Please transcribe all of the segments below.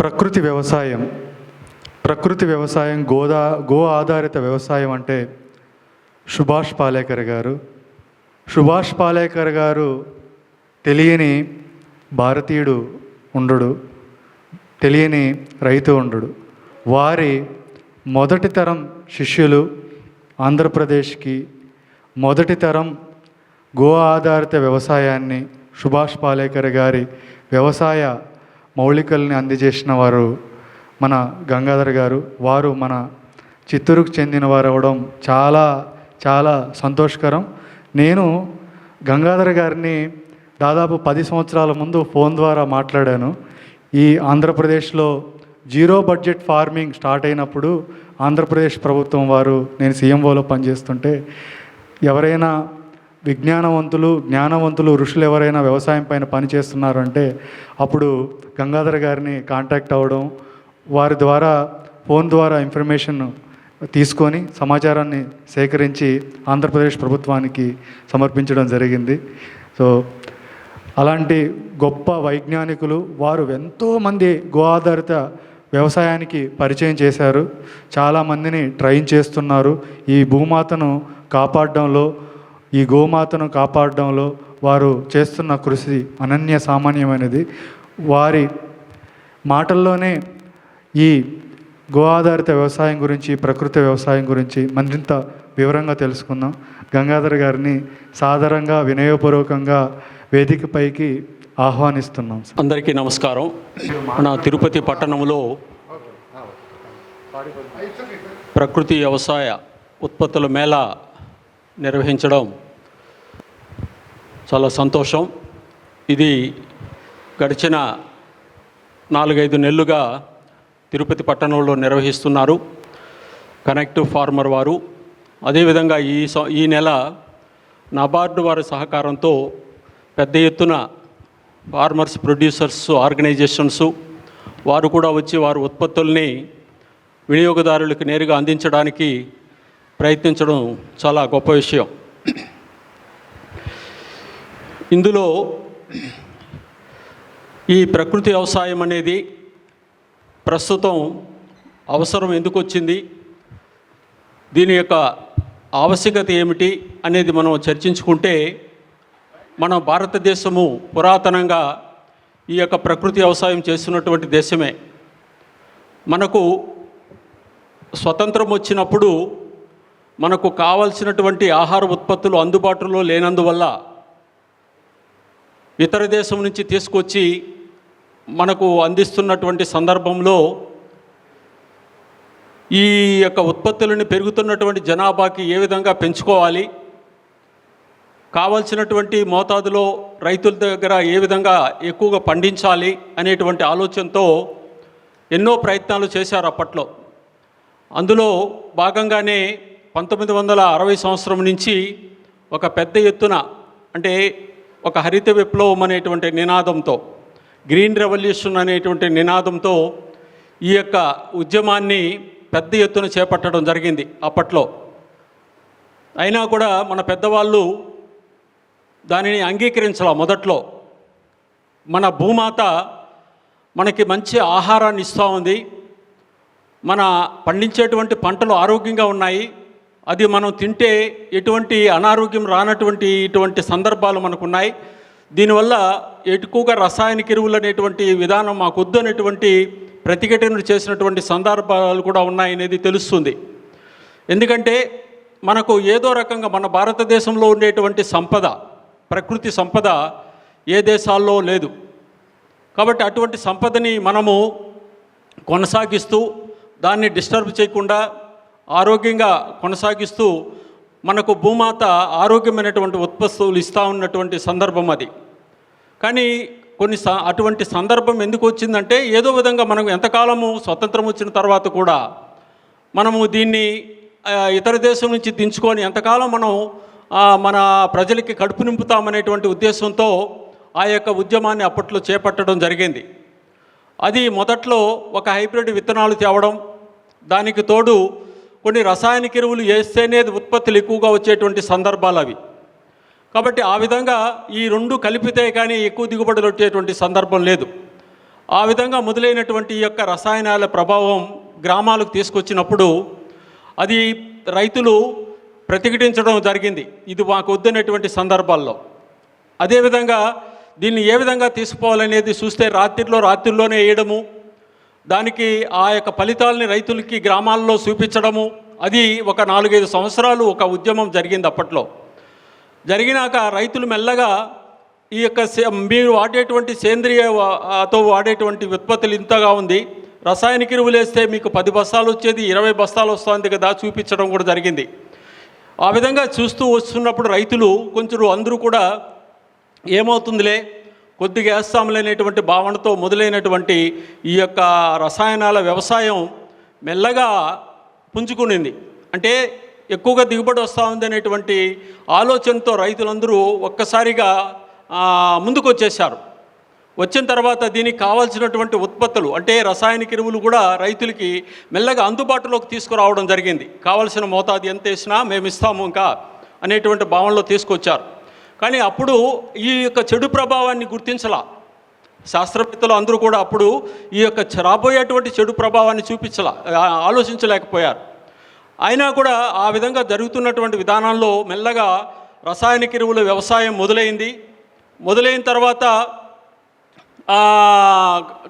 ప్రకృతి వ్యవసాయం. ప్రకృతి వ్యవసాయం గోదా గో ఆధారిత వ్యవసాయం అంటే సుభాష్ పాలేకర్ గారు. సుభాష్ పాలేకర్ గారు తెలియని భారతీయుడు ఉండడు తెలియని రైతు ఉండడు. వారి మొదటి తరం శిష్యులు ఆంధ్రప్రదేశ్కి మొదటి తరం గో ఆధారిత వ్యవసాయాన్ని సుభాష్ పాలేకర్ గారి వ్యవసాయ మౌలికల్ని అందజేసిన వారు మన గంగాధర్ గారు. వారు మన చిత్తూరుకు చెందిన వారు అవ్వడం చాలా చాలా సంతోషకరం. నేను గంగాధర్ గారిని దాదాపు పది సంవత్సరాల ముందు ఫోన్ ద్వారా మాట్లాడాను. ఈ ఆంధ్రప్రదేశ్లో జీరో బడ్జెట్ ఫార్మింగ్ స్టార్ట్ అయినప్పుడు ఆంధ్రప్రదేశ్ ప్రభుత్వం వారు నేను సీఎంఓలో పనిచేస్తుంటే ఎవరైనా విజ్ఞానవంతులు జ్ఞానవంతులు ఋషులు ఎవరైనా వ్యవసాయం పైన పని చేస్తున్నారంటే అప్పుడు గంగాధర్ గారిని కాంటాక్ట్ అవ్వడం వారి ద్వారా ఫోన్ ద్వారా ఇన్ఫర్మేషన్ తీసుకొని సమాచారాన్ని సేకరించి ఆంధ్రప్రదేశ్ ప్రభుత్వానికి సమర్పించడం జరిగింది. సో అలాంటి గొప్ప వైజ్ఞానికులు వారు ఎంతోమంది గో ఆధారిత వ్యవసాయానికి పరిచయం చేశారు. చాలామందిని ట్రైన్ చేస్తున్నారు. ఈ భూమాతను కాపాడడంలో ఈ గోమాతను కాపాడడంలో వారు చేస్తున్న కృషి అనన్య సామాన్యమైనది. వారి మాటల్లోనే ఈ గో ఆధారిత వ్యవసాయం గురించి ప్రకృతి వ్యవసాయం గురించి మరింత వివరంగా తెలుసుకుందాం. గంగాధర్ గారిని సాధారణంగా వినయపూర్వకంగా వేదికపైకి ఆహ్వానిస్తున్నాం అందరికీ నమస్కారం. మన తిరుపతి పట్టణంలో ప్రకృతి వ్యవసాయ ఉత్పత్తుల మేళ నిర్వహించడం చాలా సంతోషం. ఇది గడిచిన నాలుగైదు నెలలుగా తిరుపతి పట్టణంలో నిర్వహిస్తున్నారు కనెక్టివ్ ఫార్మర్ వారు. అదేవిధంగా ఈ స- ఈ నెల నబార్డు వారి సహకారంతో పెద్ద ఎత్తున ఫార్మర్స్ ప్రొడ్యూసర్స్ ఆర్గనైజేషన్స్ వారు కూడా వచ్చి వారి ఉత్పత్తుల్ని వినియోగదారులకు నేరుగా అందించడానికి ప్రయత్నించడం చాలా గొప్ప విషయం. ఇందులో ఈ ప్రకృతి వ్యవసాయం అనేది ప్రస్తుతం అవసరం ఎందుకు వచ్చింది? దీని యొక్క ఆవశ్యకత ఏమిటి అనేది మనం చర్చించుకుంటే మన భారతదేశము పురాతనంగా ఈ యొక్క ప్రకృతి వ్యవసాయం చేస్తున్నటువంటి దేశమే. మనకు స్వతంత్రం వచ్చినప్పుడు మనకు కావలసినటువంటి ఆహార ఉత్పత్తులు అందుబాటులో లేనందువల్ల ఇతర దేశం నుంచి తీసుకొచ్చి మనకు అందిస్తున్నటువంటి సందర్భంలో ఈ యొక్క ఉత్పత్తులను పెరుగుతున్నటువంటి జనాభాకి ఏ విధంగా పెంచుకోవాలి? కావలసినటువంటి మోతాదులో రైతుల దగ్గర ఏ విధంగా ఎక్కువగా పండించాలి అనేటువంటి ఆలోచనతో ఎన్నో ప్రయత్నాలు చేశారు అప్పట్లో. అందులో భాగంగానే పంతొమ్మిది వందల అరవై సంవత్సరం నుంచి ఒక పెద్ద ఎత్తున అంటే ఒక హరిత విప్లవం అనేటువంటి నినాదంతో గ్రీన్ రెవల్యూషన్ అనేటువంటి నినాదంతో ఈ యొక్క ఉద్యమాన్ని పెద్ద ఎత్తున చేపట్టడం జరిగింది అప్పట్లో. అయినా కూడా మన పెద్దవాళ్ళు దానిని అంగీకరించాల మొదట్లో. మన భూమాత మనకి మంచి ఆహారాన్ని ఇస్తూ ఉంది. మన పండించేటువంటి పంటలు ఆరోగ్యంగా ఉన్నాయి. అది మనం తింటే ఎటువంటి అనారోగ్యం రానటువంటి ఇటువంటి సందర్భాలు మనకున్నాయి. దీనివల్ల ఎక్కువగా రసాయనిక ఎరువులు అనేటువంటి విధానం మాకు వద్దు అనేటువంటి ప్రతిఘటనలు చేసినటువంటి సందర్భాలు కూడా ఉన్నాయనేది తెలుస్తుంది. ఎందుకంటే మనకు ఏదో రకంగా మన భారతదేశంలో ఉండేటువంటి సంపద ప్రకృతి సంపద ఏ దేశాల్లో లేదు. కాబట్టి అటువంటి సంపదని మనము కొనసాగిస్తూ దాన్ని డిస్టర్బ్ చేయకుండా ఆరోగ్యంగా కొనసాగిస్తూ మనకు భూమాత ఆరోగ్యమైనటువంటి ఉత్పత్తులు ఇస్తూ ఉన్నటువంటి సందర్భం అది. కానీ కొన్ని స అటువంటి సందర్భం ఎందుకు వచ్చిందంటే ఏదో విధంగా మనం ఎంతకాలము స్వతంత్రం వచ్చిన తర్వాత కూడా మనము దీన్ని ఇతర దేశం నుంచి దించుకొని ఎంతకాలం మనం మన ప్రజలకి కడుపు నింపుతామనేటువంటి ఉద్దేశంతో ఆ యొక్క ఉద్యమాన్ని అప్పట్లో చేపట్టడం జరిగింది. అది మొదట్లో ఒక హైబ్రిడ్ విత్తనాలు తేవడం దానికి తోడు కొన్ని రసాయనిక ఎరువులు వేస్తేనే ఉత్పత్తులు ఎక్కువగా వచ్చేటువంటి సందర్భాలు అవి. కాబట్టి ఆ విధంగా ఈ రెండు కలిపితే కానీ ఎక్కువ దిగుబడులు వచ్చేటువంటి సందర్భం లేదు. ఆ విధంగా మొదలైనటువంటి ఈ యొక్క రసాయనాల ప్రభావం గ్రామాలకు తీసుకొచ్చినప్పుడు అది రైతులు ప్రతిఘటించడం జరిగింది. ఇది మాకు వద్దనేటువంటి సందర్భాల్లో. అదేవిధంగా దీన్ని ఏ విధంగా తీసుకోవాలనేది చూస్తే రాత్రిలో రాత్రిలోనే వేయడము దానికి ఆ యొక్క ఫలితాలని రైతులకి గ్రామాల్లో చూపించడము అది ఒక నాలుగైదు సంవత్సరాలు ఒక ఉద్యమం జరిగింది అప్పట్లో. జరిగినాక రైతులు మెల్లగా ఈ యొక్క సే- మీరు వాడేటువంటి సేంద్రియతో వాడేటువంటి ఉత్పత్తులు ఇంతగా ఉంది. రసాయనిక ఎరువులు వేస్తే మీకు పది బస్తాలు వచ్చేది ఇరవై బస్తాలు వస్తుంది కదా చూపించడం కూడా జరిగింది. ఆ విధంగా చూస్తూ వస్తున్నప్పుడు రైతులు కొంచెం అందరూ కూడా ఏమవుతుందిలే కొద్దిగా వేస్తాములనేటువంటి భావనతో మొదలైనటువంటి ఈ యొక్క రసాయనాల వ్యవసాయం మెల్లగా పుంజుకునింది. అంటే ఎక్కువగా దిగుబడి వస్తూ ఉంది అనేటువంటి ఆలోచనతో రైతులందరూ ఒక్కసారిగా ముందుకు వచ్చేసారు వచ్చిన తర్వాత దీనికి కావాల్సినటువంటి ఉత్పత్తులు అంటే రసాయనిక ఎరువులు కూడా రైతులకి మెల్లగా అందుబాటులోకి తీసుకురావడం జరిగింది. కావలసిన మోతాదు ఎంత వేసినా మేము ఇస్తాము ఇంకా అనేటువంటి భావనలో తీసుకొచ్చారు. కానీ అప్పుడు ఈ యొక్క చెడు ప్రభావాన్ని గుర్తించలా. శాస్త్రవేత్తలు అందరూ కూడా అప్పుడు ఈ యొక్క రాబోయేటువంటి చెడు ప్రభావాన్ని చూపించలా ఆలోచించలేకపోయారు. అయినా కూడా ఆ విధంగా జరుగుతున్నటువంటి విధానంలో మెల్లగా రసాయనిక ఎరువుల వ్యవసాయం మొదలైంది. మొదలైన తర్వాత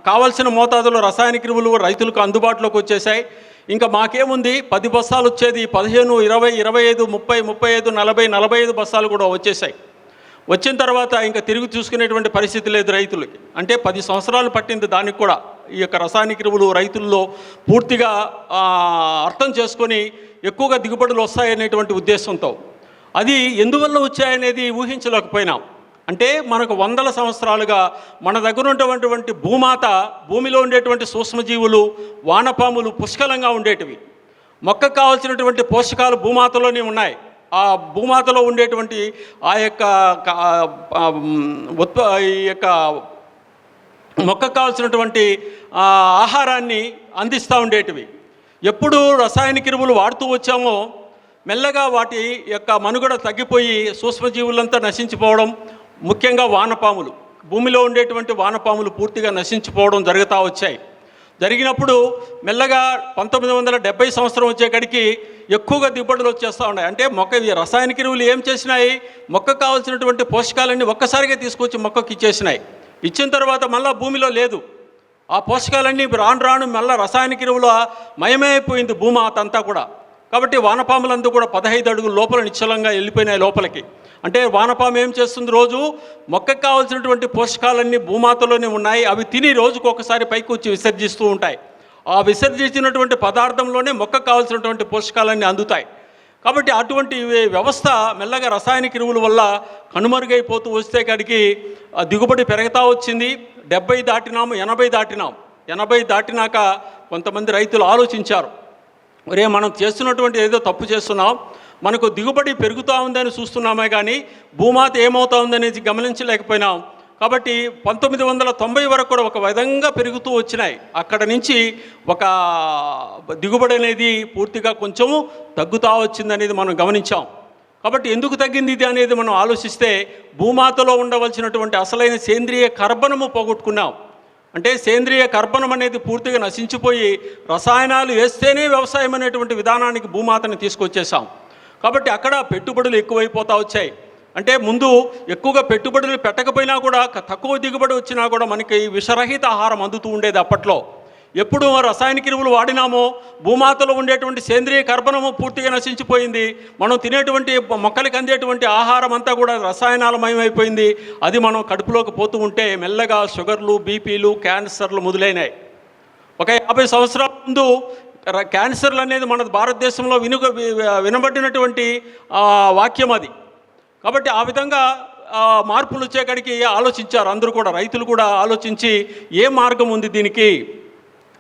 కావలసిన మోతాదులో రసాయనిక ఎరువులు రైతులకు అందుబాటులోకి వచ్చేసాయి ఇంకా మాకేముంది? పది బస్తాలు వచ్చేది. పదిహేను ఇరవై ఇరవై ఐదు ముప్పై ముప్పై ఐదు నలభై నలభై ఐదు బస్తాలు కూడా వచ్చేసాయి వచ్చిన తర్వాత ఇంకా తిరిగి చూసుకునేటువంటి పరిస్థితి లేదు రైతులకి. అంటే పది సంవత్సరాలు పట్టింది దానికి కూడా. ఈ యొక్క రసాయనిక ఎరువులు రైతుల్లో పూర్తిగా అర్థం చేసుకొని ఎక్కువగా దిగుబడులు వస్తాయనేటువంటి ఉద్దేశంతో. అది ఎందువల్ల వచ్చాయనేది ఊహించలేకపోయినాం. అంటే మనకు వందల సంవత్సరాలుగా మన దగ్గర ఉన్నటువంటి భూమాత భూమిలో ఉండేటువంటి సూక్ష్మజీవులు వానపాములు పుష్కలంగా ఉండేటివి. మొక్కకు కావాల్సినటువంటి పోషకాలు భూమాతలోనే ఉన్నాయి. ఆ భూమాతలో ఉండేటువంటి ఆ యొక్క ఉత్ప ఈ యొక్క మొక్కకు కావాల్సినటువంటి ఆహారాన్ని అందిస్తూ ఉండేటివి. ఎప్పుడు రసాయనిక ఎరువులు వాడుతూ వచ్చామో మెల్లగా వాటి యొక్క మనుగడ తగ్గిపోయి సూక్ష్మజీవులంతా నశించిపోవడం ముఖ్యంగా వానపాములు. భూమిలో ఉండేటువంటి వానపాములు పూర్తిగా నశించిపోవడం జరుగుతూ వచ్చాయి. జరిగినప్పుడు మెల్లగా పంతొమ్మిది వందల డెబ్బై సంవత్సరం వచ్చేకడికి ఎక్కువగా దిగుబడులు వచ్చేస్తూ ఉన్నాయి. అంటే మొక్క రసాయనిక ఎరువులు ఏం చేసినాయి? మొక్కకు కావాల్సినటువంటి పోషకాలన్నీ ఒక్కసారిగా తీసుకొచ్చి మొక్కకి ఇచ్చేసినాయి. ఇచ్చిన తర్వాత మళ్ళీ భూమిలో లేదు. ఆ పోషకాలన్నీ రాను రాను మళ్ళీ రసాయనిక ఎరువుల మయమైపోయింది భూమాత అంతా కూడా. కాబట్టి వానపాములందు కూడా పదహైదు అడుగుల లోపల నిశ్చలంగా వెళ్ళిపోయినాయి లోపలికి. అంటే వానపాము ఏం చేస్తుంది రోజు? మొక్కకు కావాల్సినటువంటి పోషకాలన్నీ భూమాతలోనే ఉన్నాయి. అవి తిని రోజుకు ఒకసారి పైకి వచ్చి విసర్జిస్తూ ఉంటాయి. ఆ విసర్జించినటువంటి పదార్థంలోనే మొక్కకు కావాల్సినటువంటి పోషకాలన్నీ అందుతాయి. కాబట్టి అటువంటి వ్యవస్థ మెల్లగా రసాయనిక ఎరువుల వల్ల కనుమరుగైపోతూ వస్తే కాడికి దిగుబడి పెరుగుతూ వచ్చింది. డెబ్బై దాటినాము ఎనభై దాటినాం. ఎనభై దాటినాక కొంతమంది రైతులు ఆలోచించారు. ఒరే మనం చేస్తున్నటువంటి ఏదో తప్పు చేస్తున్నాం మనకు దిగుబడి పెరుగుతూ ఉందని చూస్తున్నామే కానీ భూమాత ఏమవుతా ఉందనేది గమనించలేకపోయినాం. కాబట్టి పంతొమ్మిది వందల తొంభై వరకు కూడా ఒక విధంగా పెరుగుతూ వచ్చినాయి. అక్కడ నుంచి ఒక దిగుబడి అనేది పూర్తిగా కొంచెము తగ్గుతూ వచ్చిందనేది మనం గమనించాం. కాబట్టి ఎందుకు తగ్గింది ఇది అనేది మనం ఆలోచిస్తే భూమాతలో ఉండవలసినటువంటి అసలైన సేంద్రియ కర్బనము పోగొట్టుకున్నాం. అంటే సేంద్రియ కర్బనం అనేది పూర్తిగా నశించిపోయి రసాయనాలు వేస్తేనే వ్యవసాయం అనేటువంటి విధానానికి భూమాతని తీసుకొచ్చేసాం కాబట్టి అక్కడ పెట్టుబడులు ఎక్కువైపోతా వచ్చాయి. అంటే ముందు ఎక్కువగా పెట్టుబడులు పెట్టకపోయినా కూడా తక్కువ దిగుబడి వచ్చినా కూడా మనకి విషరహిత ఆహారం అందుతూ ఉండేది అప్పట్లో. ఎప్పుడు రసాయనిక ఎరువులు వాడినామో భూమాతలో ఉండేటువంటి సేంద్రియ కర్బనము పూర్తిగా నశించిపోయింది. మనం తినేటువంటి మొక్కలకి అందేటువంటి ఆహారం అంతా కూడా రసాయనాలమయమైపోయింది అది మనం కడుపులోకి పోతూ ఉంటే మెల్లగా షుగర్లు బీపీలు క్యాన్సర్లు మొదలైనాయి. ఒక యాభై సంవత్సరాల ముందు క్యాన్సర్లు అనేది మన భారతదేశంలో వినుగ వి- వినబడినటువంటి వాక్యం అది. కాబట్టి ఆ విధంగా మార్పులు వచ్చేకాడికి ఆలోచించారు. అందరూ కూడా రైతులు కూడా ఆలోచించి ఏ మార్గం ఉంది దీనికి?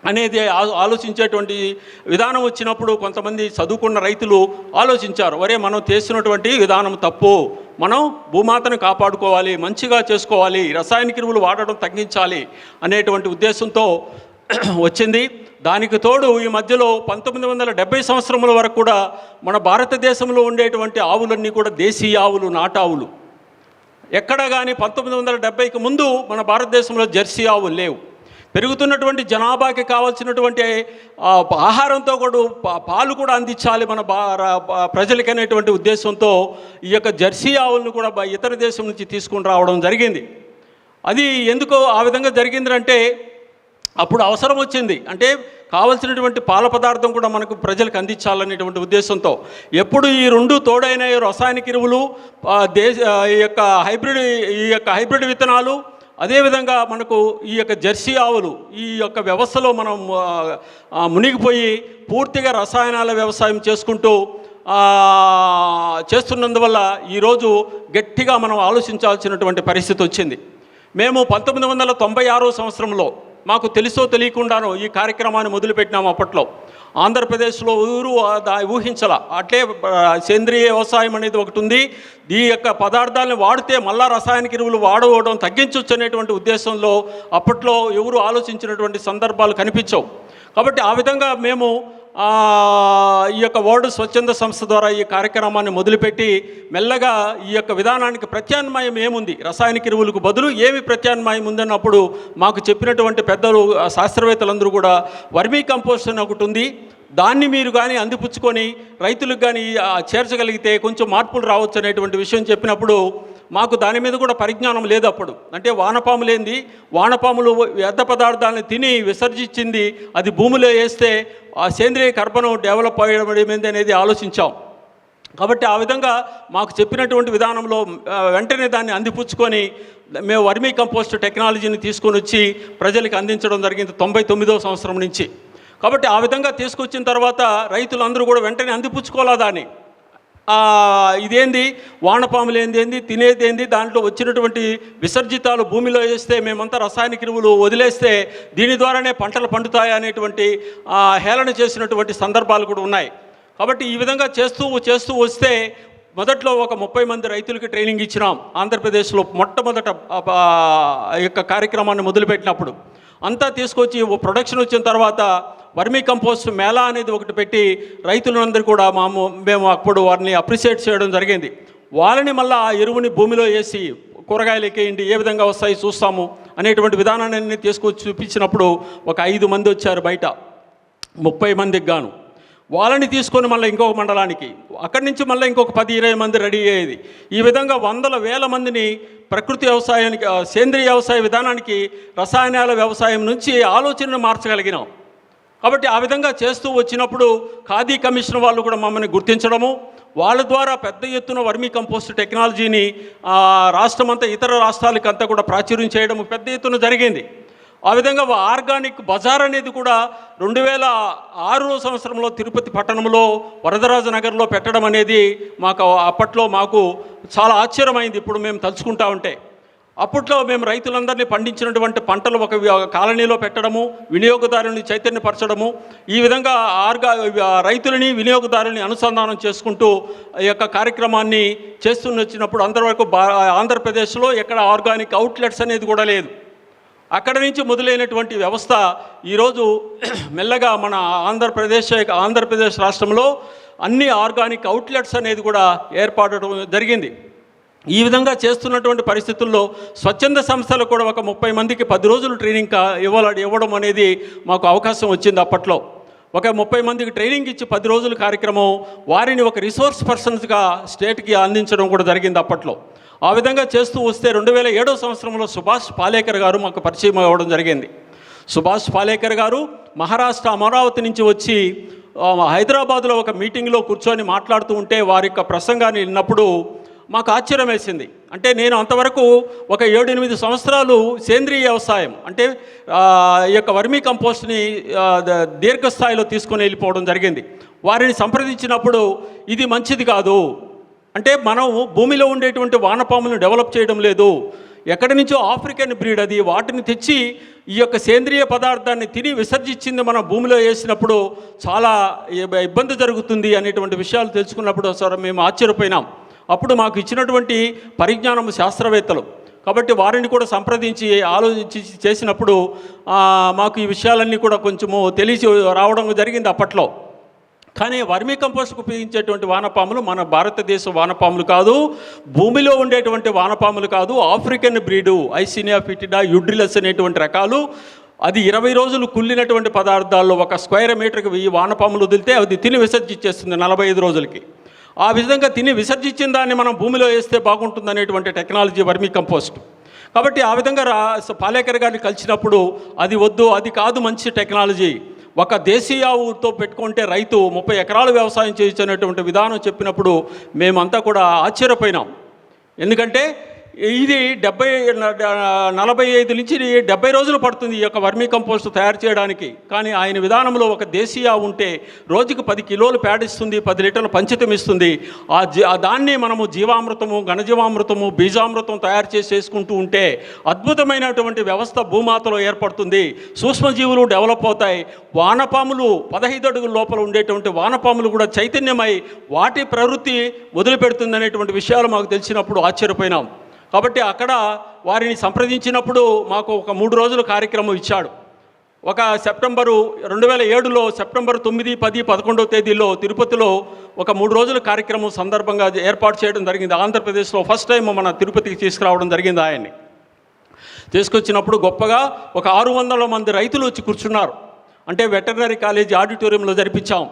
అనేది ఆ- ఆలోచించేటువంటి విధానం వచ్చినప్పుడు కొంతమంది చదువుకున్న రైతులు ఆలోచించారు ఒరే మనం చేస్తున్నటువంటి విధానం తప్పు. మనం భూమాతను కాపాడుకోవాలి మంచిగా చేసుకోవాలి రసాయనిక ఎరువులు వాడడం తగ్గించాలి అనేటువంటి ఉద్దేశంతో వచ్చింది. దానికి తోడు ఈ మధ్యలో పంతొమ్మిది వందల డెబ్బై సంవత్సరముల వరకు కూడా మన భారతదేశంలో ఉండేటువంటి ఆవులన్నీ కూడా దేశీయ ఆవులు నాటావులు ఎక్కడ కానీ పంతొమ్మిది వందల డెబ్బైకి ముందు మన భారతదేశంలో జెర్సీ ఆవులు లేవు. పెరుగుతున్నటువంటి జనాభాకి కావాల్సినటువంటి ఆహారంతో కూడా పాలు కూడా అందించాలి మన బా ప్రజలకి అనేటువంటి ఉద్దేశంతో ఈ యొక్క జెర్సీ ఆవులను కూడా ఇతర దేశం నుంచి తీసుకుని రావడం జరిగింది. అది ఎందుకో ఆ విధంగా జరిగిందంటే అప్పుడు అవసరం వచ్చింది. అంటే కావలసినటువంటి పాల పదార్థం కూడా మనకు ప్రజలకు అందించాలనేటువంటి ఉద్దేశంతో. ఎప్పుడు ఈ రెండు తోడైన రసాయనిక ఎరువులు దేశ ఈ యొక్క హైబ్రిడ్ ఈ యొక్క హైబ్రిడ్ విత్తనాలు అదేవిధంగా మనకు ఈ యొక్క జెర్సీ ఆవులు ఈ యొక్క వ్యవస్థలో మనం మునిగిపోయి పూర్తిగా రసాయనాల వ్యవసాయం చేసుకుంటూ చేస్తున్నందువల్ల ఈరోజు గట్టిగా మనం ఆలోచించాల్సినటువంటి పరిస్థితి వచ్చింది. మేము పంతొమ్మిది వందల తొంభై ఆరో సంవత్సరంలో మాకు తెలుసో తెలియకుండానో ఈ కార్యక్రమాన్ని మొదలుపెట్టినాము అప్పట్లో. ఆంధ్రప్రదేశ్లో ఊరు దా- ఊహించాల. అట్లే సేంద్రియ వ్యవసాయం అనేది ఒకటి ఉంది. ఈ యొక్క పదార్థాలను వాడితే మళ్ళా రసాయనిక ఎరువులు వాడవడం తగ్గించవచ్చు అనేటువంటి ఉద్దేశంలో అప్పట్లో ఎవరు ఆలోచించినటువంటి సందర్భాలు కనిపించవు. కాబట్టి ఆ విధంగా మేము ఈ యొక్క వరల్డ్ స్వచ్ఛంద సంస్థ ద్వారా ఈ కార్యక్రమాన్ని మొదలుపెట్టి మెల్లగా ఈ యొక్క విధానానికి ప్రత్యామ్నాయం ఏముంది? రసాయనిక ఎరువులకు బదులు ఏమి ప్రత్యామ్నాయం ఉందన్నప్పుడు మాకు చెప్పినటువంటి పెద్దలు శాస్త్రవేత్తలందరూ కూడా వర్మీ కంపోస్ట్ అని ఒకటి ఉంది. దాన్ని మీరు కానీ అందిపుచ్చుకొని రైతులకు కానీ చేర్చగలిగితే కొంచెం మార్పులు రావచ్చు అనేటువంటి విషయం చెప్పినప్పుడు మాకు దాని మీద కూడా పరిజ్ఞానం లేదు అప్పుడు. అంటే వానపాములేంది వానపాములు వ్యర్థ పదార్థాలను తిని విసర్జించింది అది భూమిలో వేస్తే ఆ సేంద్రియ కర్బనం డెవలప్ అయ్యడం అనేది ఆలోచించాం. కాబట్టి ఆ విధంగా మాకు చెప్పినటువంటి విధానంలో వెంటనే దాన్ని అందిపుచ్చుకొని మేము వర్మీ కంపోస్ట్ టెక్నాలజీని తీసుకొని వచ్చి ప్రజలకు అందించడం జరిగింది తొంభై తొమ్మిదో సంవత్సరం నుంచి. కాబట్టి ఆ విధంగా తీసుకొచ్చిన తర్వాత రైతులందరూ కూడా వెంటనే అందిపుచ్చుకోవాలా దాన్ని? ఇదేంది? వానపాములు ఏంది తినేది ఏంది? దాంట్లో వచ్చినటువంటి విసర్జితాలు భూమిలో వేస్తే మేమంతా రసాయనిక ఎరువులు వదిలేస్తే దీని ద్వారానే పంటలు పండుతాయి అనేటువంటి ఆ, హేళన చేసినటువంటి సందర్భాలు కూడా ఉన్నాయి. కాబట్టి ఈ విధంగా చేస్తూ చేస్తూ వస్తే మొదట్లో ఒక ముప్పై మంది రైతులకి ట్రైనింగ్ ఇచ్చినాం ఆంధ్రప్రదేశ్లో మొట్టమొదట యొక్క కార్యక్రమాన్ని మొదలుపెట్టినప్పుడు. అంతా తీసుకొచ్చి ప్రొడక్షన్ వచ్చిన తర్వాత వర్మీ కంపోస్ట్ మేళా అనేది ఒకటి పెట్టి రైతులందరూ కూడా మాము మేము అప్పుడు వారిని అప్రిషియేట్ చేయడం జరిగింది. వాళ్ళని మళ్ళీ ఆ ఎరువుని భూమిలో వేసి కూరగాయలు ఎక్కేయండి ఏ విధంగా వస్తాయి చూస్తాము అనేటువంటి విధానాన్ని తీసుకొచ్చి చూపించినప్పుడు ఒక ఐదు మంది వచ్చారు బయట. ముప్పై మందికి గాను. వాళ్ళని తీసుకొని మళ్ళీ ఇంకొక మండలానికి. అక్కడి నుంచి మళ్ళీ ఇంకొక పది ఇరవై మంది రెడీ అయ్యేది. ఈ విధంగా వందల వేల మందిని ప్రకృతి వ్యవసాయానికి సేంద్రియ వ్యవసాయ విధానానికి రసాయనాల వ్యవసాయం నుంచి ఆలోచనను మార్చగలిగినాం. కాబట్టి ఆ విధంగా చేస్తూ వచ్చినప్పుడు ఖాదీ కమిషన్ వాళ్ళు కూడా మమ్మల్ని గుర్తించడము వాళ్ళ ద్వారా పెద్ద ఎత్తున వర్మీ కంపోస్ట్ టెక్నాలజీని రాష్ట్రమంతా ఇతర రాష్ట్రాలకంతా కూడా ప్రాచుర్యం చేయడం పెద్ద ఎత్తున జరిగింది. ఆ విధంగా ఆర్గానిక్ బజార్ అనేది కూడా రెండు వేల ఆరో సంవత్సరంలో తిరుపతి పట్టణంలో వరదరాజు నగర్లో పెట్టడం అనేది మాకు అప్పట్లో మాకు చాలా ఆశ్చర్యమైంది. ఇప్పుడు మేము తలుచుకుంటా ఉంటే అప్పట్లో మేము రైతులందరినీ పండించినటువంటి పంటలు ఒక కాలనీలో పెట్టడము వినియోగదారుని చైతన్యపరచడము ఈ విధంగా ఆర్గా రైతులని వినియోగదారుని అనుసంధానం చేసుకుంటూ ఈ యొక్క కార్యక్రమాన్ని చేస్తున్న వచ్చినప్పుడు అందరి బా ఆంధ్రప్రదేశ్లో ఎక్కడ ఆర్గానిక్ అవుట్లెట్స్ అనేది కూడా లేదు. అక్కడ నుంచి మొదలైనటువంటి వ్యవస్థ ఈరోజు మెల్లగా మన ఆంధ్రప్రదేశ్ ఆంధ్రప్రదేశ్ రాష్ట్రంలో అన్ని ఆర్గానిక్ అవుట్లెట్స్ అనేది కూడా ఏర్పడటం జరిగింది. ఈ విధంగా చేస్తున్నటువంటి పరిస్థితుల్లో స్వచ్ఛంద సంస్థలు కూడా ఒక ముప్పై మందికి పది రోజులు ట్రైనింగ్ ఇవ్వాల ఇవ్వడం అనేది మాకు అవకాశం వచ్చింది అప్పట్లో. ఒక ముప్పై మందికి ట్రైనింగ్ ఇచ్చి పది రోజుల కార్యక్రమం వారిని ఒక రిసోర్స్ పర్సన్స్గా స్టేట్కి అందించడం కూడా జరిగింది అప్పట్లో. ఆ విధంగా చేస్తూ వస్తే రెండు వేల ఏడో సంవత్సరంలో సుభాష్ పాలేకర్ గారు మాకు పరిచయం అవ్వడం జరిగింది. సుభాష్ పాలేకర్ గారు మహారాష్ట్ర అమరావతి నుంచి వచ్చి హైదరాబాద్లో ఒక మీటింగ్లో కూర్చొని మాట్లాడుతూ ఉంటే వారి యొక్క ప్రసంగాన్ని విన్నప్పుడు మాకు ఆశ్చర్యం వేసింది అంటే నేను అంతవరకు ఒక ఏడు ఎనిమిది సంవత్సరాలు సేంద్రీయ వ్యవసాయం అంటే ఈ యొక్క వర్మీ కంపోస్ట్ని ద- దీర్ఘస్థాయిలో తీసుకొని వెళ్ళిపోవడం జరిగింది. వారిని సంప్రదించినప్పుడు ఇది మంచిది కాదు అంటే మనం భూమిలో ఉండేటువంటి వానపాములను డెవలప్ చేయడం లేదు. ఎక్కడి నుంచో ఆఫ్రికన్ బ్రీడ్ అది వాటిని తెచ్చి ఈ యొక్క సేంద్రియ పదార్థాన్ని తిని విసర్జించింది మన భూమిలో వేసినప్పుడు చాలా ఇబ్బంది జరుగుతుంది అనేటువంటి విషయాలు తెలుసుకున్నప్పుడు సార్ మేము ఆశ్చర్యపోయినాం. అప్పుడు మాకు ఇచ్చినటువంటి పరిజ్ఞానం శాస్త్రవేత్తలు. కాబట్టి వారిని కూడా సంప్రదించి ఆలోచించి చేసినప్పుడు మాకు ఈ విషయాలన్నీ కూడా కొంచెము తెలిసి రావడం జరిగింది అప్పట్లో. కానీ వర్మీ కంపోస్ట్ ఉపయోగించేటువంటి వానపాములు మన భారతదేశ వానపాములు కాదు భూమిలో ఉండేటువంటి వానపాములు కాదు ఆఫ్రికన్ బ్రీడు ఐసినియా ఫిటిడా యుడ్రిలస్ అనేటువంటి రకాలు అది ఇరవై రోజులు కుళ్ళినటువంటి పదార్థాల్లో ఒక స్క్వేర్ మీటర్కి వెయ్యి వానపాములు వదిలితే అది తిని విసర్జించేస్తుంది నలభై ఐదు రోజులకి. ఆ విధంగా తిని విసర్జించిన దాన్ని మనం భూమిలో వేస్తే బాగుంటుంది అనేటువంటి టెక్నాలజీ వర్మీ కంపోస్ట్. కాబట్టి ఆ విధంగా రా పాలేకర్ గారిని కలిసినప్పుడు అది వద్దు అది కాదు మంచి టెక్నాలజీ. ఒక దేశీయ ఆవుతో పెట్టుకుంటే రైతు ముప్పై ఎకరాలు వ్యవసాయం చేయొచ్చు అనేటువంటి విధానం చెప్పినప్పుడు మేమంతా కూడా ఆశ్చర్యపోయినాం. ఎందుకంటే ఇది డెబ్బై నలభై ఐదు నుంచి డెబ్బై రోజులు పడుతుంది ఈ యొక్క వర్మీ కంపోస్ట్ తయారు చేయడానికి. కానీ ఆయన విధానంలో ఒక దేశీయ ఉంటే రోజుకు పది కిలోలు పేడిస్తుంది పది లీటర్లు పంచితం ఇస్తుంది. ఆ జీ ఆ దాన్ని మనము జీవామృతము ఘనజీవామృతము బీజామృతం తయారు చేసి చేసుకుంటూ ఉంటే అద్భుతమైనటువంటి వ్యవస్థ భూమాతలో ఏర్పడుతుంది. సూక్ష్మజీవులు డెవలప్ అవుతాయి. వానపాములు పదహైదు అడుగుల లోపల ఉండేటువంటి వానపాములు కూడా చైతన్యమై వాటి ప్రవృత్తి వదిలిపెడుతుంది అనేటువంటి విషయాలు మాకు తెలిసినప్పుడు ఆశ్చర్యపోయినాం. కాబట్టి అక్కడ వారిని సంప్రదించినప్పుడు మాకు ఒక మూడు రోజుల కార్యక్రమం ఇచ్చాడు. ఒక సెప్టెంబరు రెండు వేల ఏడులో సెప్టెంబర్ తొమ్మిది పది పదకొండవ తేదీలో తిరుపతిలో ఒక మూడు రోజుల కార్యక్రమం సందర్భంగా ఏర్పాటు చేయడం జరిగింది. ఆంధ్రప్రదేశ్లో ఫస్ట్ టైం మన తిరుపతికి తీసుకురావడం జరిగింది ఆయన్ని. తీసుకొచ్చినప్పుడు గొప్పగా ఒక ఆరు వందల మంది రైతులు వచ్చి కూర్చున్నారు. అంటే వెటర్నరీ కాలేజీ ఆడిటోరియంలో జరిపించాం.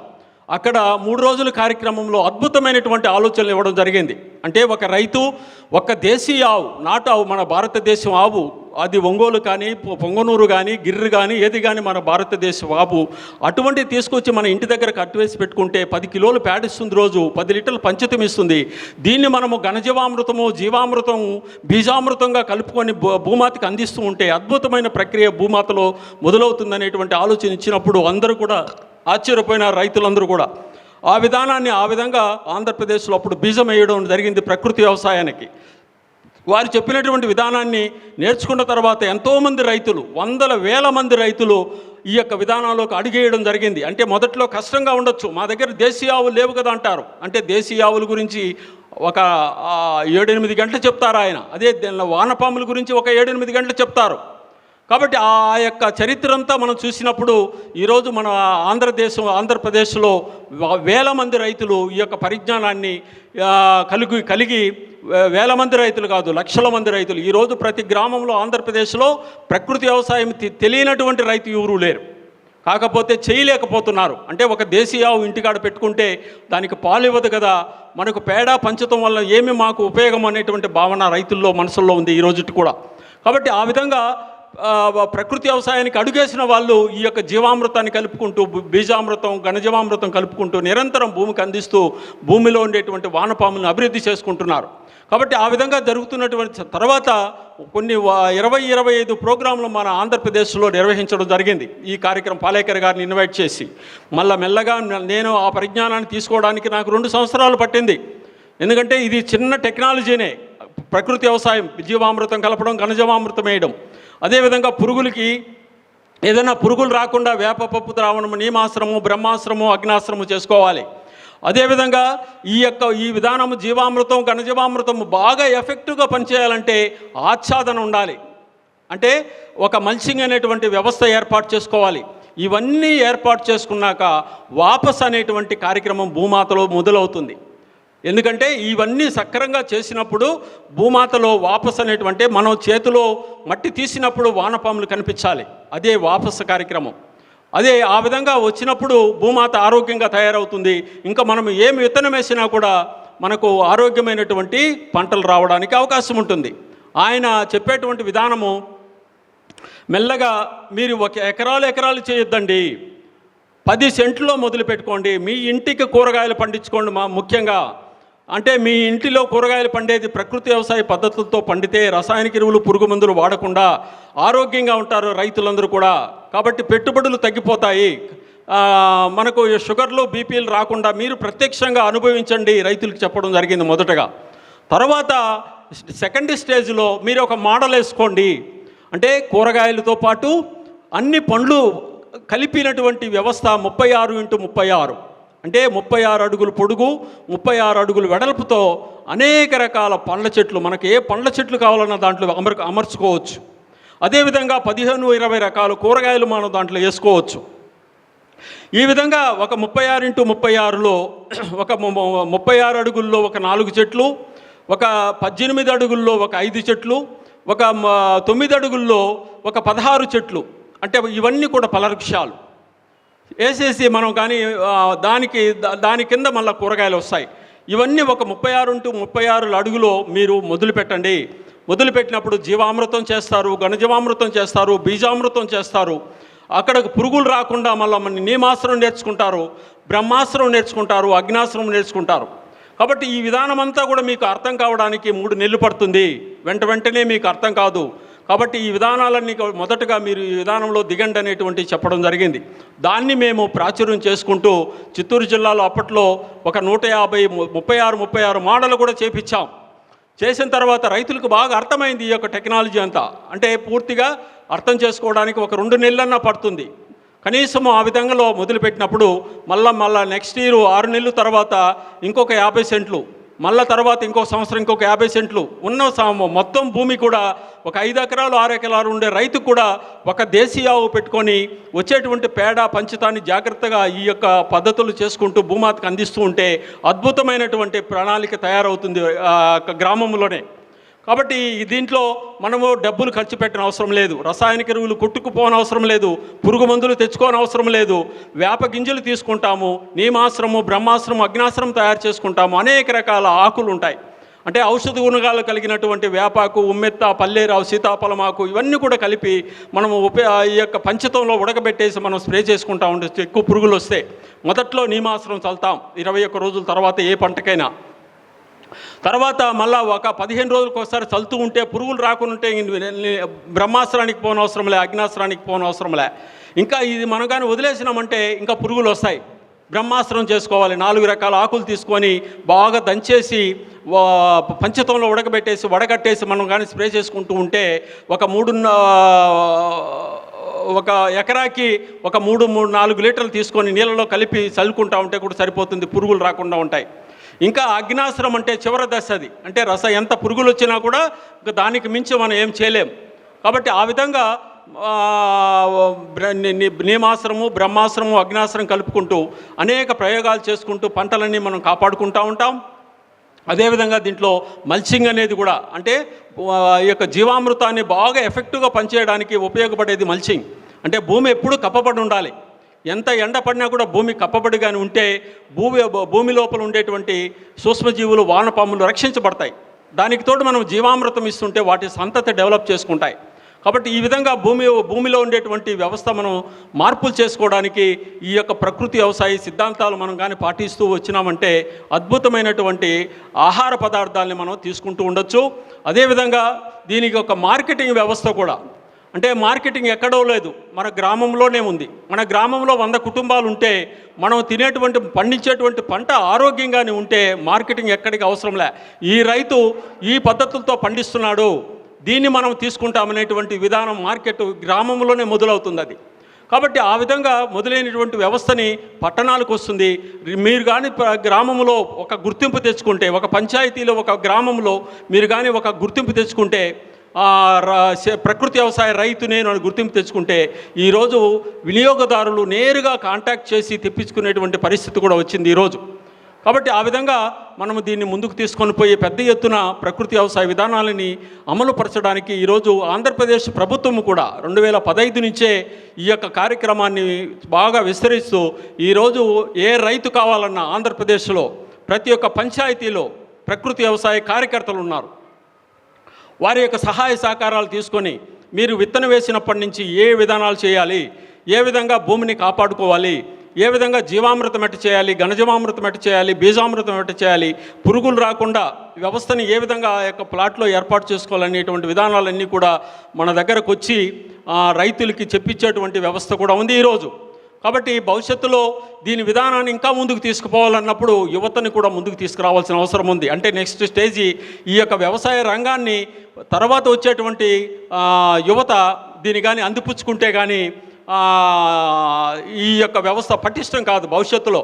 అక్కడ మూడు రోజుల కార్యక్రమంలో అద్భుతమైనటువంటి ఆలోచనలు ఇవ్వడం జరిగింది. అంటే ఒక రైతు ఒక దేశీయ ఆవు నాటు ఆవు మన భారతదేశం ఆవు అది ఒంగోలు కానీ పొంగనూరు కానీ గిర్రు కానీ ఏది కానీ మన భారతదేశం ఆవు అటువంటి తీసుకొచ్చి మన ఇంటి దగ్గర కట్టివేసి పెట్టుకుంటే పది కిలోలు పేడిస్తుంది రోజు పది లీటర్లు పంచతం ఇస్తుంది. దీన్ని మనము ఘనజీవామృతము జీవామృతము బీజామృతంగా కలుపుకొని భూ- భూమాతకి అందిస్తూ ఉంటే అద్భుతమైన ప్రక్రియ భూమాతలో మొదలవుతుందనేటువంటి ఆలోచన ఇచ్చినప్పుడు అందరూ కూడా ఆశ్చర్యపోయిన రైతులందరూ కూడా. ఆ విధానాన్ని ఆ విధంగా ఆంధ్రప్రదేశ్లో అప్పుడు బీజం వేయడం జరిగింది ప్రకృతి వ్యవసాయానికి. వారు చెప్పినటువంటి విధానాన్ని నేర్చుకున్న తర్వాత ఎంతోమంది రైతులు వందల వేల మంది రైతులు ఈ యొక్క విధానంలోకి అడిగేయడం జరిగింది. అంటే మొదట్లో కష్టంగా ఉండొచ్చు. మా దగ్గర దేశీయ ఆవులు లేవు కదా అంటారు. అంటే దేశీయ ఆవుల గురించి ఒక ఏడెనిమిది గంటలు చెప్తారు ఆయన. అదే దీనిలో వానపాముల గురించి ఒక ఏడెనిమిది గంటలు చెప్తారు. కాబట్టి ఆ యొక్క చరిత్ర అంతా మనం చూసినప్పుడు ఈరోజు మన ఆంధ్రదేశం ఆంధ్రప్రదేశ్లో వేల మంది రైతులు ఈ యొక్క పరిజ్ఞానాన్ని కలిగి కలిగి వేల మంది రైతులు కాదు లక్షల మంది రైతులు. ఈరోజు ప్రతి గ్రామంలో ఆంధ్రప్రదేశ్లో ప్రకృతి వ్యవసాయం తె- తెలియనటువంటి రైతు ఎవరు లేరు. కాకపోతే చేయలేకపోతున్నారు. అంటే ఒక దేశీయ ఆవు ఇంటికాడ పెట్టుకుంటే దానికి పాలు ఇవ్వదు కదా. మనకు పేడ పంచడం వల్ల ఏమి మాకు ఉపయోగం అనేటువంటి భావన రైతుల్లో మనసుల్లో ఉంది ఈ రోజుటి కూడా. కాబట్టి ఆ విధంగా ప్రకృతి వ్యవసాయానికి అడుగేసిన వాళ్ళు ఈ యొక్క జీవామృతాన్ని కలుపుకుంటూ బీజామృతం ఘనజీవామృతం కలుపుకుంటూ నిరంతరం భూమికి అందిస్తూ భూమిలో ఉండేటువంటి వానపాములను అభివృద్ధి చేసుకుంటున్నారు. కాబట్టి ఆ విధంగా జరుగుతున్నటువంటి తర్వాత కొన్ని ఇరవై ఇరవై ఐదు ప్రోగ్రాంలు మన ఆంధ్రప్రదేశ్లో నిర్వహించడం జరిగింది. ఈ కార్యక్రమం పాలేకర్ గారిని ఇన్వైట్ చేసి మళ్ళా మెల్లగా నేను ఆ పరిజ్ఞానాన్ని తీసుకోవడానికి నాకు రెండు సంవత్సరాలు పట్టింది. ఎందుకంటే ఇది చిన్న టెక్నాలజీనే. ప్రకృతి వ్యవసాయం జీవామృతం కలపడం ఘనజీవామృతం వేయడం. అదేవిధంగా పురుగులకి ఏదైనా పురుగులు రాకుండా వేప పప్పు ద్రావణము నీమాశ్రము బ్రహ్మాశ్రము అగ్నాశ్రము చేసుకోవాలి. అదేవిధంగా ఈ యొక్క ఈ విధానము జీవామృతం ఘనజీవామృతం బాగా ఎఫెక్టివ్గా పనిచేయాలంటే ఆచ్ఛాదన ఉండాలి. అంటే ఒక మల్చింగ్ అనేటువంటి వ్యవస్థ ఏర్పాటు చేసుకోవాలి. ఇవన్నీ ఏర్పాటు చేసుకున్నాక వాపస్ అనేటువంటి కార్యక్రమం భూమాతలో మొదలవుతుంది. ఎందుకంటే ఇవన్నీ సక్రంగా చేసినప్పుడు భూమాతలో వాపస్ అనేటువంటి మనం చేతిలో మట్టి తీసినప్పుడు వానపాములు కనిపించాలి. అదే వాపస్ కార్యక్రమం. అదే ఆ విధంగా వచ్చినప్పుడు భూమాత ఆరోగ్యంగా తయారవుతుంది. ఇంకా మనం ఏమి విత్తనం వేసినా కూడా మనకు ఆరోగ్యమైనటువంటి పంటలు రావడానికి అవకాశం ఉంటుంది. ఆయన చెప్పేటువంటి విధానము మెల్లగా మీరు ఒక ఎకరాలు ఎకరాలు చేయొద్దండి. పది సెంట్లో మొదలు పెట్టుకోండి మీ ఇంటికి కూరగాయలు పండించుకోండి మా ముఖ్యంగా. అంటే మీ ఇంటిలో కూరగాయలు పండేది ప్రకృతి వ్యవసాయ పద్ధతులతో పండితే రసాయనిక ఎరువులు పురుగు మందులు వాడకుండా ఆరోగ్యంగా ఉంటారు రైతులందరూ కూడా. కాబట్టి పెట్టుబడులు తగ్గిపోతాయి. మనకు షుగర్లు బీపీలు రాకుండా మీరు ప్రత్యక్షంగా అనుభవించండి రైతులకు చెప్పడం జరిగింది మొదటగా. తర్వాత సెకండ్ స్టేజ్లో మీరు ఒక మోడల్ వేసుకోండి. అంటే కూరగాయలతో పాటు అన్ని పండ్లు కలిపినటువంటి వ్యవస్థ ముప్పై ఆరు ఇంటూ ముప్పై ఆరు. అంటే ముప్పై ఆరు అడుగులు పొడుగు ముప్పై ఆరు అడుగులు వెడల్పుతో అనేక రకాల పండ్ల చెట్లు మనకి ఏ పండ్ల చెట్లు కావాలన్న దాంట్లో అమర్ అమర్చుకోవచ్చు. అదేవిధంగా పదిహేను ఇరవై రకాల కూరగాయలు మనం దాంట్లో వేసుకోవచ్చు. ఈ విధంగా ఒక ముప్పై ఆరు ఇంటూ ముప్పై ఆరులో ఒక ముప్పై ఆరు అడుగుల్లో ఒక నాలుగు చెట్లు ఒక పద్దెనిమిది అడుగుల్లో ఒక ఐదు చెట్లు ఒక తొమ్మిది అడుగుల్లో ఒక పదహారు చెట్లు. అంటే ఇవన్నీ కూడా ఫలవృక్షాలు వేసేసి మనం కానీ దానికి దా- దాని కింద మళ్ళీ కూరగాయలు వస్తాయి. ఇవన్నీ ఒక ముప్పై ఆరు టు ముప్పై ఆరు అడుగులో మీరు మొదలు పెట్టండి జీవామృతం చేస్తారు ఘనజీవామృతం చేస్తారు బీజామృతం చేస్తారు. అక్కడకు పురుగులు రాకుండా మళ్ళీ మన నీమాస్త్రం నేర్చుకుంటారు బ్రహ్మాస్త్రం నేర్చుకుంటారు అగ్నాస్త్రం నేర్చుకుంటారు. కాబట్టి ఈ విధానం అంతా కూడా మీకు అర్థం కావడానికి మూడు నెలలు పడుతుంది. వెంట వెంటనే మీకు అర్థం కాదు. కాబట్టి ఈ విధానాలన్నీ మొదటగా మీరు ఈ విధానంలో దిగండి అనేటువంటి చెప్పడం జరిగింది. దాన్ని మేము ప్రాచుర్యం చేసుకుంటూ చిత్తూరు జిల్లాలో అప్పట్లో ఒక నూట యాభై ముప్పై ఆరు ముప్పై ఆరు మోడల్ కూడా చేపించాం చేసిన తర్వాత రైతులకు బాగా అర్థమైంది ఈ యొక్క టెక్నాలజీ అంతా. అంటే పూర్తిగా అర్థం చేసుకోవడానికి ఒక రెండు నెలలన్నా పడుతుంది. కనీసం ఆ విధంగా మొదలుపెట్టినప్పుడు మళ్ళా మళ్ళా నెక్స్ట్ ఇయర్ ఆరు నెలల తర్వాత ఇంకొక యాభై సెంట్లు మళ్ళా తర్వాత ఇంకో సంవత్సరం ఇంకొక యాభై సెంట్లు ఉన్న మొత్తం భూమి కూడా ఒక ఐదు ఎకరాలు ఆరు ఎకరాలు ఉండే రైతు కూడా ఒక దేశీయ ఆవు పెట్టుకొని వచ్చేటువంటి పేడ పంచతాన్ని జాగ్రత్తగా ఈ యొక్క పద్ధతులు చేసుకుంటూ భూమాతకు అందిస్తూ ఉంటే అద్భుతమైనటువంటి ప్రణాళిక తయారవుతుంది గ్రామంలోనే. కాబట్టి దీంట్లో మనము డబ్బులు ఖర్చు పెట్టిన అవసరం లేదు. రసాయనిక ఎరువులు కొట్టుకుపోని అవసరం లేదు. పురుగు మందులు తెచ్చుకోని అవసరం లేదు. వేప గింజలు తీసుకుంటాము. నీమాశ్రము బ్రహ్మాశ్రము అగ్నాశ్రమం తయారు చేసుకుంటాము. అనేక రకాల ఆకులు ఉంటాయి. అంటే ఔషధ గుణగాలు కలిగినటువంటి వేపాకు ఉమ్మెత్త పల్లేరావు సీతాఫలమాకు ఇవన్నీ కూడా కలిపి మనము ఉప ఈ యొక్క పంచతంలో ఉడకబెట్టేసి మనం స్ప్రే చేసుకుంటా ఉండొచ్చు ఎక్కువ పురుగులు వస్తే మొదట్లో నీమాశ్రం చల్తాం ఇరవై ఒక్క రోజుల తర్వాత ఏ పంటకైనా. తర్వాత మళ్ళా ఒక పదిహేను రోజులకు ఒకసారి చల్లుతూ ఉంటే పురుగులు రాకుండా ఉంటే బ్రహ్మాస్త్రానికి పోనవసరంలే అగ్నాస్త్రానికి పోనవసరంలే ఇంకా ఇది మనం కానీ వదిలేసినామంటే ఇంకా పురుగులు వస్తాయి. బ్రహ్మాస్త్రం చేసుకోవాలి. నాలుగు రకాల ఆకులు తీసుకొని బాగా దంచేసి పంచతంలో ఉడకబెట్టేసి వడగట్టేసి మనం కానీ స్ప్రే చేసుకుంటూ ఉంటే ఒక మూడున్న ఒక ఎకరాకి ఒక మూడు మూడు నాలుగు లీటర్లు తీసుకొని నీళ్ళలో కలిపి చల్లుకుంటా ఉంటే కూడా సరిపోతుంది. పురుగులు రాకుండా ఉంటాయి. ఇంకా అగ్నాశ్రం అంటే చివరి దశ అది. అంటే రస ఎంత పురుగులు వచ్చినా కూడా ఇంకా దానికి మించి మనం ఏం చేయలేం. కాబట్టి ఆ విధంగా బ్ర- నీమాశ్రము బ్రహ్మాశ్రము అగ్నాశ్రం కలుపుకుంటూ అనేక ప్రయోగాలు చేసుకుంటూ పంటలన్నీ మనం కాపాడుకుంటూ ఉంటాం. అదేవిధంగా దీంట్లో మల్చింగ్ అనేది కూడా అంటే ఈ యొక్క జీవామృతాన్ని బాగా ఎఫెక్టివ్గా పనిచేయడానికి ఉపయోగపడేది మల్చింగ్. అంటే భూమి ఎప్పుడూ కప్పబడి ఉండాలి. ఎంత ఎండ పడినా కూడా భూమి కప్పబడి కానీ ఉంటే భూమి భూమి లోపల ఉండేటువంటి సూక్ష్మజీవులు వానపాములు రక్షించబడతాయి. దానికి తోడు మనం జీవామృతం ఇస్తుంటే వాటి సంతతి డెవలప్ చేసుకుంటాయి. కాబట్టి ఈ విధంగా భూమి భూమిలో ఉండేటువంటి వ్యవస్థ మనం మార్పులు చేసుకోవడానికి ఈ యొక్క ప్రకృతి వ్యవసాయ సిద్ధాంతాలు మనం కానీ పాటిస్తూ వచ్చినామంటే అద్భుతమైనటువంటి ఆహార పదార్థాలని మనం తీసుకుంటూ ఉండొచ్చు. అదేవిధంగా దీనికి ఒక మార్కెటింగ్ వ్యవస్థ కూడా అంటే మార్కెటింగ్ ఎక్కడో లేదు. మన గ్రామంలోనే ఉంది. మన గ్రామంలో వంద కుటుంబాలు ఉంటే మనం తినేటువంటి పండించేటువంటి పంట ఆరోగ్యంగానే ఉంటే మార్కెటింగ్ ఎక్కడికి అవసరం లే. ఈ రైతు ఈ పద్ధతులతో పండిస్తున్నాడు. దీన్ని మనం తీసుకుంటామనేటువంటి విధానం మార్కెట్ గ్రామంలోనే మొదలవుతుంది అది. కాబట్టి ఆ విధంగా మొదలైనటువంటి వ్యవస్థని పట్టణాలకు వస్తుంది. మీరు కానీ గ్రామంలో ఒక గుర్తింపు తెచ్చుకుంటే ఒక పంచాయతీలో ఒక గ్రామంలో మీరు కానీ ఒక గుర్తింపు తెచ్చుకుంటే ప్రకృతి వ్యవసాయ రైతు నేను అని గుర్తింపు తెచ్చుకుంటే ఈరోజు వినియోగదారులు నేరుగా కాంటాక్ట్ చేసి తెప్పించుకునేటువంటి పరిస్థితి కూడా వచ్చింది ఈరోజు. కాబట్టి ఆ విధంగా మనము దీన్ని ముందుకు తీసుకొని పోయి పెద్ద ఎత్తున ప్రకృతి వ్యవసాయ విధానాలని అమలుపరచడానికి ఈరోజు ఆంధ్రప్రదేశ్ ప్రభుత్వం కూడా రెండు వేల పదహైదు నుంచే ఈ యొక్క కార్యక్రమాన్ని బాగా విస్తరిస్తూ ఈరోజు ఏ రైతు కావాలన్నా ఆంధ్రప్రదేశ్లో ప్రతి ఒక్క పంచాయతీలో ప్రకృతి వ్యవసాయ కార్యకర్తలు ఉన్నారు. వారి యొక్క సహాయ సహకారాలు తీసుకొని మీరు విత్తనం వేసినప్పటి నుంచి ఏ విధానాలు చేయాలి? ఏ విధంగా భూమిని కాపాడుకోవాలి? ఏ విధంగా జీవామృతం ఎట్టు చేయాలి? ఘనజీవామృతం ఎట్టు చేయాలి? బీజామృతం ఎట్టు చేయాలి? పురుగులు రాకుండా వ్యవస్థని ఏ విధంగా ఆ యొక్క ప్లాట్లో ఏర్పాటు చేసుకోవాలనేటువంటి విధానాలన్నీ కూడా మన దగ్గరకు వచ్చి రైతులకి చెప్పించేటువంటి వ్యవస్థ కూడా ఉంది ఈరోజు. కాబట్టి భవిష్యత్తులో దీని విధానాన్ని ఇంకా ముందుకు తీసుకుపోవాలన్నప్పుడు యువతని కూడా ముందుకు తీసుకురావాల్సిన అవసరం ఉంది. అంటే నెక్స్ట్ స్టేజీ ఈ యొక్క వ్యవసాయ రంగాన్ని తర్వాత వచ్చేటువంటి యువత దీన్ని కానీ అందిపుచ్చుకుంటే కానీ ఈ యొక్క వ్యవస్థ పటిష్టం కాదు భవిష్యత్తులో.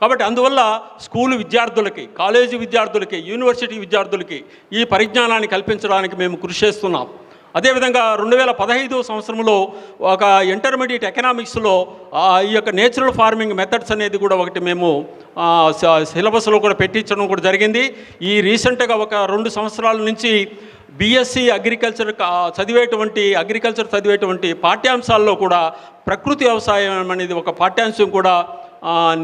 కాబట్టి అందువల్ల స్కూలు విద్యార్థులకి కాలేజీ విద్యార్థులకి యూనివర్సిటీ విద్యార్థులకి ఈ పరిజ్ఞానాన్ని కల్పించడానికి మేము కృషి చేస్తున్నాం. అదేవిధంగా రెండు వేల పదహైదు సంవత్సరంలో ఒక ఇంటర్మీడియట్ ఎకనామిక్స్లో ఈ యొక్క నేచురల్ ఫార్మింగ్ మెథడ్స్ అనేది కూడా ఒకటి మేము సిలబస్లో కూడా పెట్టించడం కూడా జరిగింది. ఈ రీసెంట్గా ఒక రెండు సంవత్సరాల నుంచి బీఎస్సీ అగ్రికల్చర్ చదివేటువంటి అగ్రికల్చర్ చదివేటువంటి పాఠ్యాంశాల్లో కూడా ప్రకృతి వ్యవసాయం అనేది ఒక పాఠ్యాంశం కూడా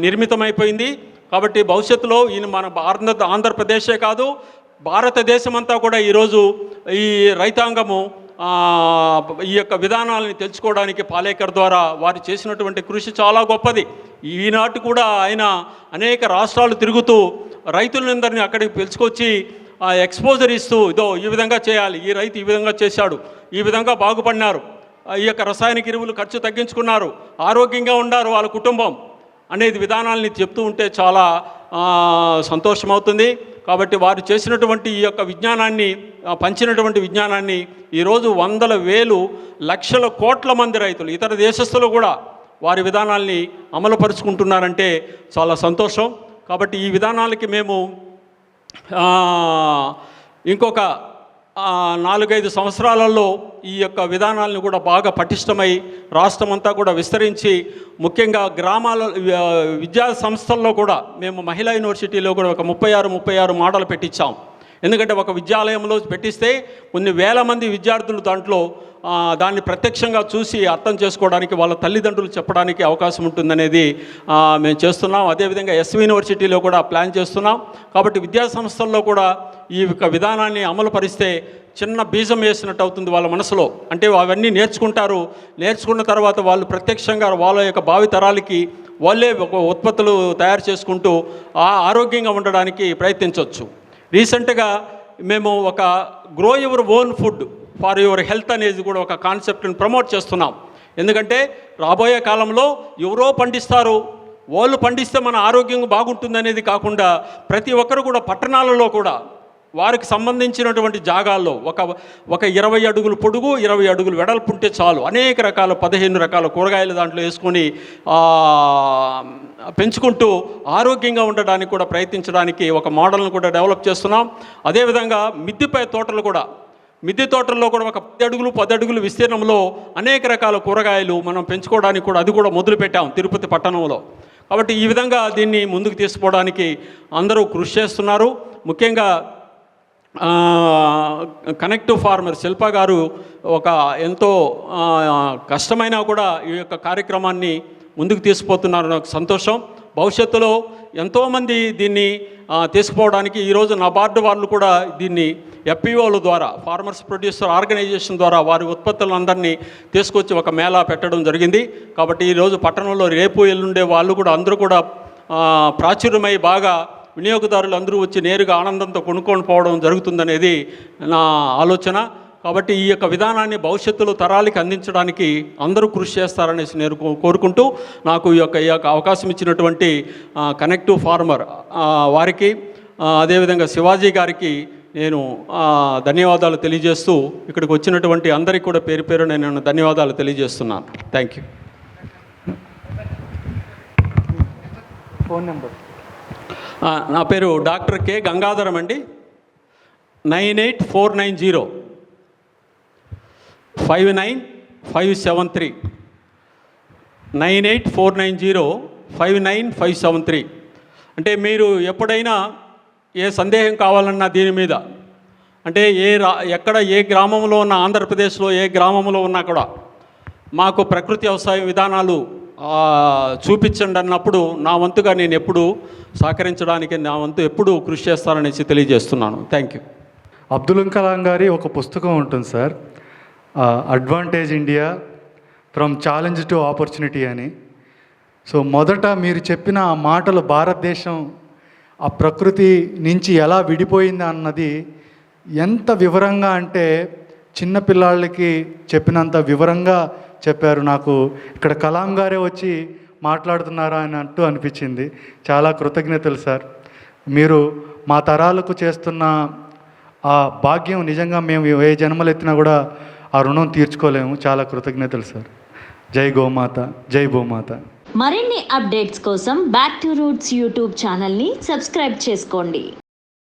నిర్మితమైపోయింది. కాబట్టి భవిష్యత్తులో ఈయన మన భారత ఆంధ్రప్రదేశే కాదు భారతదేశమంతా కూడా ఈరోజు ఈ రైతాంగము ఈ యొక్క విధానాలని తెలుసుకోవడానికి పాలేకర్ ద్వారా వారు చేసినటువంటి కృషి చాలా గొప్పది. ఈనాటి కూడా ఆయన అనేక రాష్ట్రాలు తిరుగుతూ రైతులందరినీ అక్కడికి పిలుచుకొచ్చి ఎక్స్పోజర్ ఇస్తూ ఇదో ఈ విధంగా చేయాలి ఈ రైతు ఈ విధంగా చేశాడు ఈ విధంగా బాగుపడినారు ఈ యొక్క రసాయనిక ఎరువులు ఖర్చు తగ్గించుకున్నారు ఆరోగ్యంగా ఉన్నారు వాళ్ళ కుటుంబం అనేది విధానాల్ని చెప్తూ ఉంటే చాలా సంతోషమవుతుంది. కాబట్టి వారు చేసినటువంటి ఈ యొక్క విజ్ఞానాన్ని పంచినటువంటి విజ్ఞానాన్ని ఈరోజు వందల వేలు లక్షల కోట్ల మంది రైతులు ఇతర దేశస్తులు కూడా వారి విధానాల్ని అమలుపరుచుకుంటున్నారంటే చాలా సంతోషం. కాబట్టి ఈ విధానాలకి మేము ఇంకొక నాలుగైదు సంవత్సరాలలో ఈ యొక్క విధానాలను కూడా బాగా పటిష్టమై రాష్ట్రమంతా కూడా విస్తరించి ముఖ్యంగా గ్రామాల విద్యా సంస్థల్లో కూడా మేము మహిళా యూనివర్సిటీలో కూడా ఒక ముప్పై ఆరు ముప్పై ఆరు మోడల్ పెట్టించాం. ఎందుకంటే ఒక విద్యాలయంలో పెట్టిస్తే కొన్ని వేల మంది విద్యార్థులు దాంట్లో దాన్ని ప్రత్యక్షంగా చూసి అర్థం చేసుకోవడానికి వాళ్ళ తల్లిదండ్రులు చెప్పడానికి అవకాశం ఉంటుందనేది మేము చేస్తున్నాం. అదేవిధంగా ఎస్ యూనివర్సిటీలో కూడా ప్లాన్ చేస్తున్నాం. కాబట్టి విద్యా సంస్థల్లో కూడా ఈ యొక్క విధానాన్ని అమలు పరిస్తే చిన్న బీజం వేసినట్టు అవుతుంది వాళ్ళ మనసులో. అంటే అవన్నీ నేర్చుకుంటారు. నేర్చుకున్న తర్వాత వాళ్ళు ప్రత్యక్షంగా వాళ్ళ యొక్క భావితరాలకి వాళ్ళే ఒక ఉత్పత్తులు తయారు చేసుకుంటూ ఆరోగ్యంగా ఉండడానికి ప్రయత్నించవచ్చు రీసెంట్గా మేము ఒక grow your own food for your health అనేది కూడా ఒక కాన్సెప్ట్ని ప్రమోట్ చేస్తున్నాం. ఎందుకంటే రాబోయే కాలంలో ఎవరో పండిస్తారు వాళ్ళు పండిస్తే మన ఆరోగ్యం బాగుంటుంది అనేది కాకుండా ప్రతి ఒక్కరు కూడా పట్టణాలలో కూడా వారికి సంబంధించినటువంటి జాగాల్లో ఒక ఒక ఇరవై అడుగులు పొడుగు ఇరవై అడుగులు వెడల్పు ఉంటే చాలు. అనేక రకాల పదిహేను రకాల కూరగాయలు దాంట్లో వేసుకొని పెంచుకుంటూ ఆరోగ్యంగా ఉండడానికి కూడా ప్రయత్నించడానికి ఒక మోడల్ను కూడా డెవలప్ చేస్తున్నాం. అదేవిధంగా మిద్దెపై తోటలు కూడా మిద్దె తోటల్లో కూడా ఒక పది అడుగులు పది అడుగులు విస్తీర్ణంలో అనేక రకాల కూరగాయలు మనం పెంచుకోవడానికి కూడా అది కూడా మొదలుపెట్టాం తిరుపతి పట్టణంలో. కాబట్టి ఈ విధంగా దీన్ని ముందుకు తీసుకోవడానికి అందరూ కృషి చేస్తున్నారు. ముఖ్యంగా కనెక్టివ్ ఫార్మర్ శిల్ప గారు ఒక ఎంతో కష్టమైనా కూడా ఈ యొక్క కార్యక్రమాన్ని ముందుకు తీసుకుపోతున్నారు. నాకు సంతోషం. భవిష్యత్తులో ఎంతోమంది దీన్ని తీసుకుపోవడానికి ఈరోజు నబార్డు వాళ్ళు కూడా దీన్ని ఎఫ్పిఓల ద్వారా ఫార్మర్స్ ప్రొడ్యూసర్ ఆర్గనైజేషన్ ద్వారా వారి ఉత్పత్తులందరినీ తీసుకొచ్చి ఒక మేళా పెట్టడం జరిగింది. కాబట్టి ఈరోజు పట్టణంలో రేపు ఎల్లుండే వాళ్ళు కూడా అందరూ కూడా ప్రాచుర్యమై బాగా వినియోగదారులు అందరూ వచ్చి నేరుగా ఆనందంతో కొనుక్కొని పోవడం జరుగుతుందనేది నా ఆలోచన. కాబట్టి ఈ యొక్క విధానాన్ని భవిష్యత్తులో తరాలకి అందించడానికి అందరూ కృషి చేస్తారనేసి నేను కోరుకుంటూ నాకు ఈ యొక్క ఈ యొక్క అవకాశం ఇచ్చినటువంటి కనెక్టివ్ ఫార్మర్ వారికి అదేవిధంగా శివాజీ గారికి నేను ధన్యవాదాలు తెలియజేస్తూ ఇక్కడికి వచ్చినటువంటి అందరికీ కూడా పేరు పేరు నేను ధన్యవాదాలు తెలియజేస్తున్నాను. థ్యాంక్ యూ ఫోన్ నెంబర్ నా పేరు డాక్టర్ కె గంగాధరం అండి. Nine eight four nine zero. Five nine five seven three. Nine eight four nine zero five nine five seven three. అంటే మీరు ఎప్పుడైనా ఏ సందేహం కావాలన్నా దీని మీద. అంటే ఏ రా ఎక్కడ ఏ గ్రామంలో ఉన్న ఆంధ్రప్రదేశ్లో ఏ గ్రామంలో ఉన్నా కూడా మాకు ప్రకృతి వ్యవసాయ విధానాలు చూపించండి అన్నప్పుడు నా వంతుగా నేను ఎప్పుడు సహకరించడానికి నా వంతు ఎప్పుడు కృషి చేస్తాననేసి తెలియజేస్తున్నాను. థ్యాంక్ యూ అబ్దుల్ కలాం గారి ఒక పుస్తకం ఉంటుంది sir. Advantage India from challenge to opportunity అని. సో మొదట మీరు చెప్పిన ఆ మాటలు భారతదేశం ఆ ప్రకృతి నుంచి ఎలా విడిపోయింది అన్నది ఎంత వివరంగా అంటే చిన్నపిల్లాళ్ళకి చెప్పినంత వివరంగా చెప్పారు నాకు ఇక్కడ కలాం గారే వచ్చి మాట్లాడుతున్నారా అని అంటూ అనిపించింది. చాలా కృతజ్ఞతలు సార్. మీరు మా తరాలకు చేస్తున్న ఆ భాగ్యం నిజంగా మేము ఏ జన్మలు ఎత్తినా కూడా ఆ రుణం తీర్చుకోలేము. చాలా కృతజ్ఞతలు సార్. జై గోమాత జై భూమాత. మరిన్ని అప్డేట్స్ కోసం బ్యాక్ టు రూట్స్ యూట్యూబ్ ఛానల్ని సబ్స్క్రైబ్ చేసుకోండి.